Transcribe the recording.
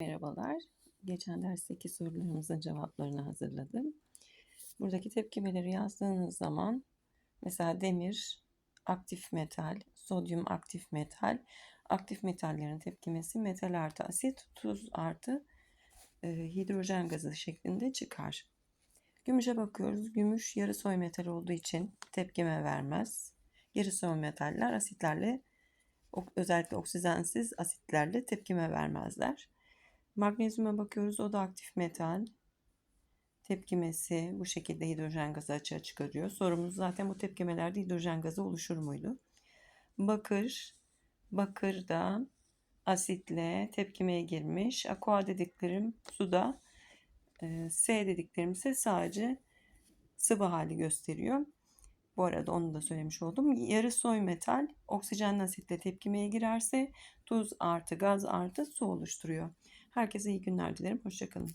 Merhabalar. Geçen dersteki sorularımızın cevaplarını hazırladım. Buradaki tepkimeleri yazdığınız zaman mesela demir aktif metal, sodyum aktif metal, aktif metallerin tepkimesi metal artı asit, tuz artı e, hidrojen gazı şeklinde çıkar. Gümüşe bakıyoruz. Gümüş yarı soy metal olduğu için tepkime vermez. Yarı soy metaller asitlerle özellikle oksijensiz asitlerle tepkime vermezler. Magnezyuma bakıyoruz. O da aktif metal. Tepkimesi bu şekilde hidrojen gazı açığa çıkarıyor. Sorumuz zaten bu tepkimelerde hidrojen gazı oluşur muydu? Bakır. Bakır da asitle tepkimeye girmiş. Aqua dediklerim suda. E, S dediklerim ise sadece sıvı hali gösteriyor. Bu arada onu da söylemiş oldum. Yarı soy metal oksijenli asitle tepkimeye girerse tuz artı gaz artı su oluşturuyor. Herkese iyi günler dilerim. Hoşçakalın.